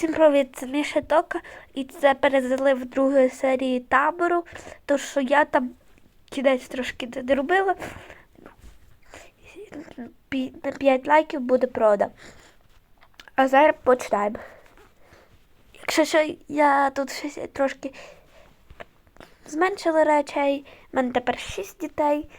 Всім привіт, це Міша Тока, і це перезалив другої серії табору, то що я там кінець трошки доробила. На 5 лайків буде прода. А зараз починаємо. Якщо що я тут щось трошки зменшила речей, в мене тепер 6 дітей.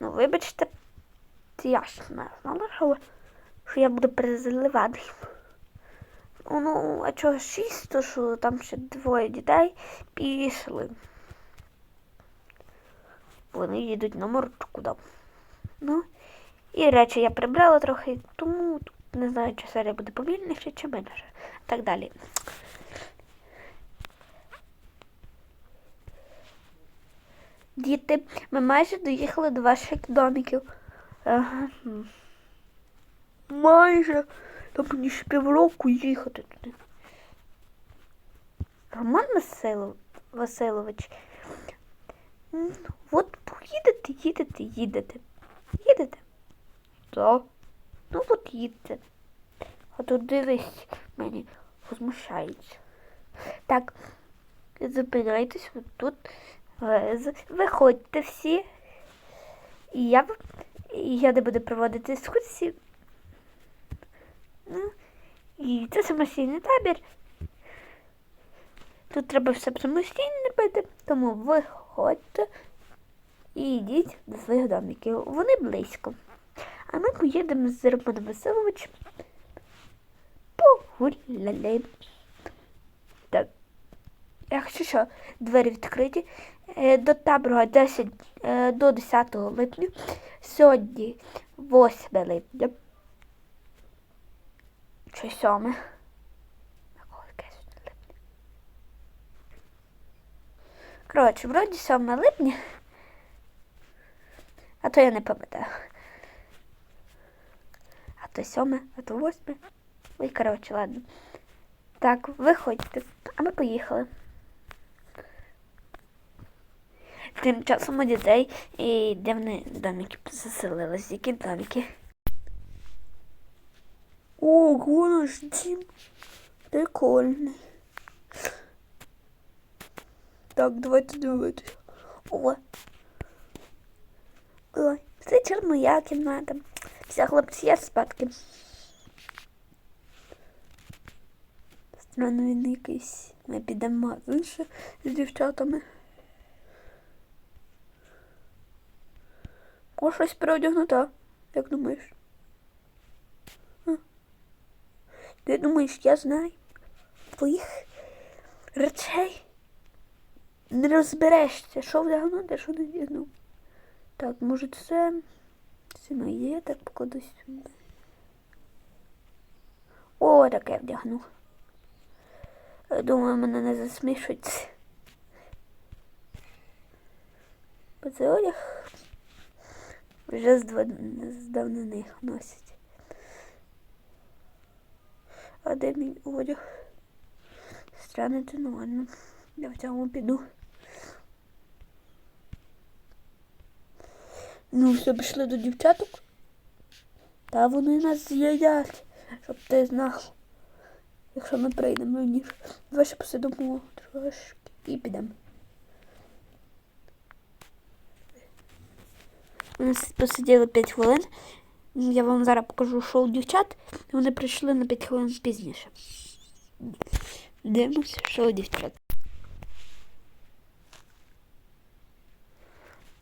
Ну, вибачте, це я ж не знала, що, я буду перезаливати. Ну, а чого шість, то що там ще двоє дітей пішли. Вони їдуть на морочку дам. Ну, і речі я прибрала трохи, тому не знаю, чи серія буде повільніше, чи менше. Так далі. Діти, ми майже доїхали до ваших домиків. Ага. Майже. Та мені ще півроку їхати туди. Роман Василов... Василович. От поїдете, їдете, їдете. Їдете? Так. Ну от їдете. А тут дивись, мені возмущається. Так, зупиняйтесь тут. Е, Виходьте всі. І я, і я не буду проводити екскурсії. Ну, і це самостійний табір. Тут треба все самостійно робити, тому виходьте і йдіть до своїх домиків. Вони близько. А ми поїдемо з Романом Васильовичем погуляли. Так. Якщо що, двері відкриті. Е, До табору 10, е, до 10 липня. Сьогодні 8 липня. Чи 7? Якого яке сьогодні липня? Коротше, вроді 7 липня. А то я не пам'ятаю. А то 7, а то 8. Ой, коротше, ладно. Так, виходьте, а ми поїхали. Тим часом у дітей і де вони домики заселились, які домики. Ого, наш дім. Прикольний. Так, давайте дивитися. О. Ой, це чер моя кімната. Вся хлопці я спадки. Странно він якийсь. Ми підемо ще з дівчатами. Може щось переодягнута, як думаєш? А? Ти думаєш, я знаю твоїх речей? Не розберешся, що вдягнути, що не вдягнув. Так, може це. Це моє, так покладу сюди. О, таке вдягну. Думаю, мене не засмішуть. Бо це одяг вже з, два... з носять. А де мій одяг? Странити, ну ладно. Я в цьому піду. Ну, все, пішли до дівчаток. Та вони нас з'їдять, щоб ти знав. Якщо ми прийдемо ніж. Давай ще посидимо трошки і підемо. Ми с- посиділи 5 хвилин. Я вам зараз покажу шоу дівчат. Вони прийшли на 5 хвилин пізніше. Дивимося шоу дівчат.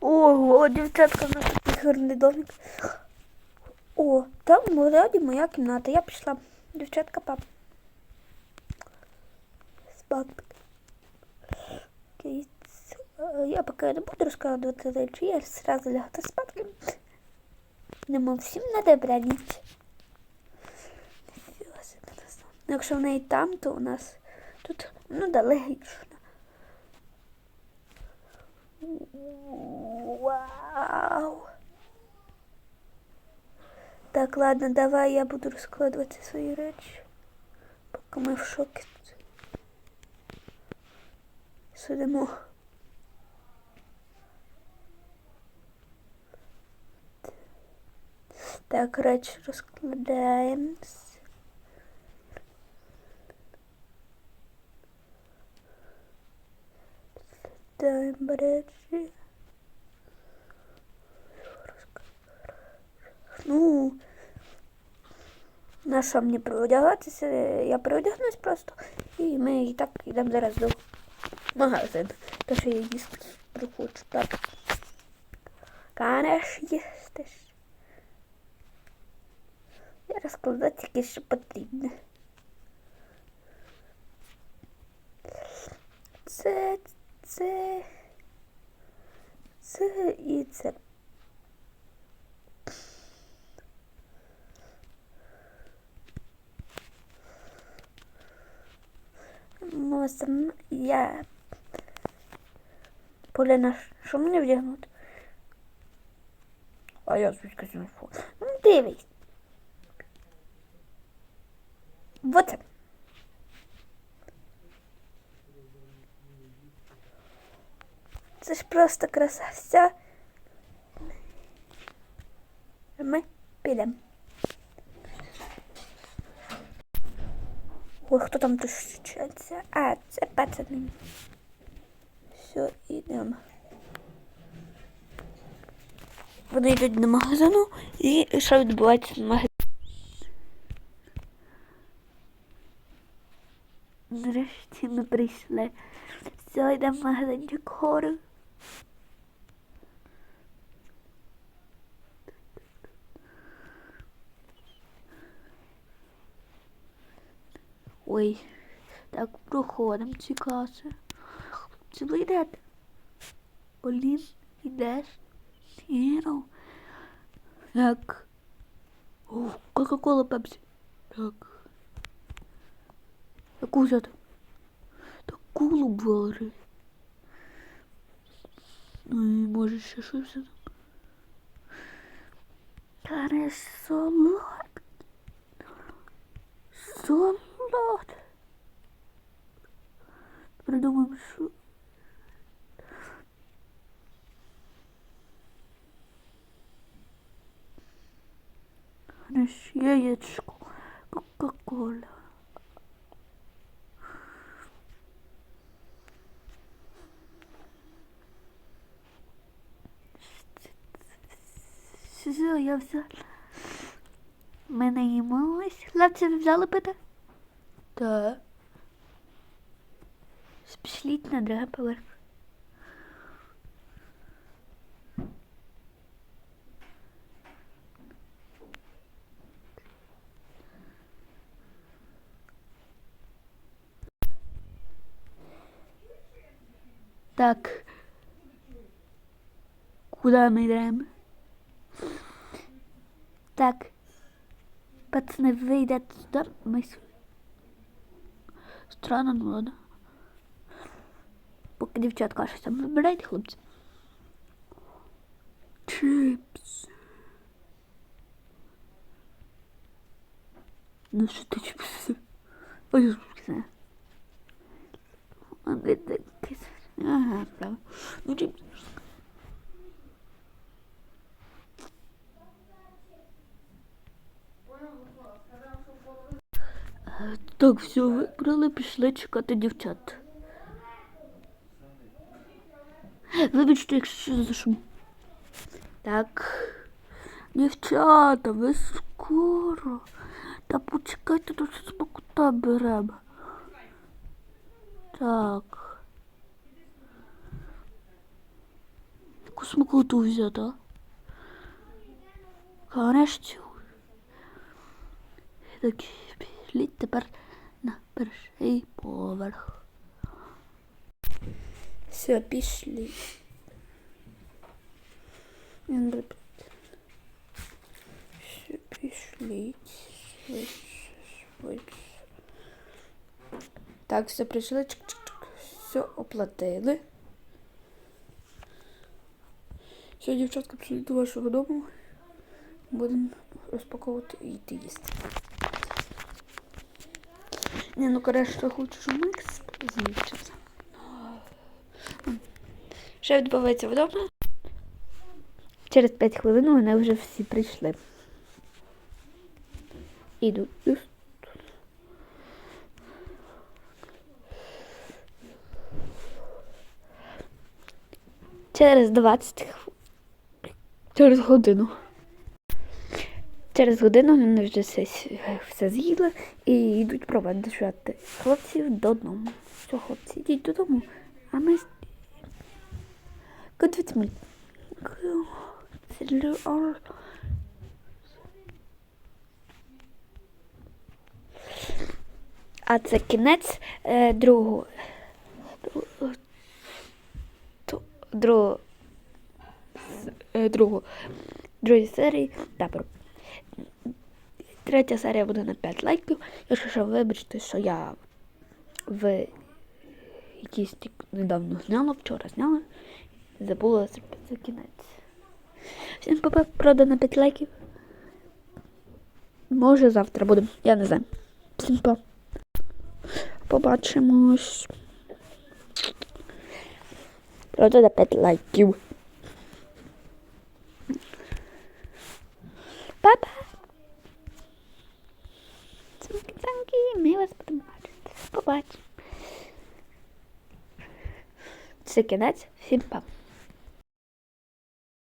Ого, дівчатка, у нас такий домик. О, там вроді моя кімната. Я пішла. Дівчатка, пап. Спати. Е, Я поки не буду розказувати речі, я зразу лягати спати. Нема всім на добраніч. Ну, Якщо в неї там, то у нас тут, ну, далеко. Вау. Так, ладно, давай я буду розкладувати свої речі. Поки ми в шокі. тут. Сидимо. Так, речі розкладаємось. Даємо речі. Ну, на що мені приодягатися? Я приодягнусь просто і ми і так йдемо зараз до магазину. То що я їсти хочу. Так. Канеш їсти. Я розкладу тільки що потрібне. Це, це, це і це. Ну, сам я. Поліна, що мені вдягнути? А я звідки знайшов? Ну, дивись. Вот. Це ж просто краса. Все. Ми. Ой, хто там тушиться? А, це пацани. Все, йдемо. Вони йдуть до магазину і що відбувається в магазині. Нарешті ми прийшли. Все, йдемо в магазинчик хору. Ой, так проходимо ці каси. Чи ви йдете? Полін, йдеш? Сіро. Так. Кока-кола пепсі. Так. Яку взяти? Таку бери. Ну і може ще щось взяти. Каре солод. Солод. Придумаємо, що. Наш яєчко. Кока-кола. Все, я взяла. Ми наїмось. Хлопці, ви взяли пити? Так. Спішліть на другий поверх. Так. Куда ми йдемо? Tak. Patrzę, wyjdę do myśli. Strona młoda. Поки дівчатка щось там вибирають, хлопці. Чипс. Ну що ти чипси? Ой, все. Ага, правда. Ну чипс. Так, все, вибрали, пішли чекати дівчат. Вибачте, якщо що за шум. Так. Дівчата, ви скоро. Та почекайте, тут смакота беремо. Так. Яку смакоту взяти, а? Нарешті. Так, пішліть тепер на перший поверх. Все, пішли. Все, швидше. Так, все прийшли. Чик-чик-чик. Все оплатили. Все, дівчатка, пішли до вашого дому. Будемо розпаковувати і йти їсти. Не, ну конечно, хочеш микс змінчився. Що відбувається вдома? Через 5 хвилин вони вже всі прийшли. Іду. через 20 хв- через годину. Через годину вони вже все, все з'їли і йдуть проведжувати хлопців додому. Все, хлопці, йдіть додому, а ми. Good with. А це кінець е, другого. е, Другого. Другої серії. Добре. Третя серія буде на 5 лайків. Якщо що, вибачте, що я в якийсь недавно зняла, вчора зняла. Забула зробити кінець. Всім папа, правда, на 5 лайків. Може завтра буде, я не знаю. Всім па. Побачимось. На 5 лайків. Па-па! Цунки-цанки, ми вас будемо бачити. Побачимо. Це кінець. Всім па.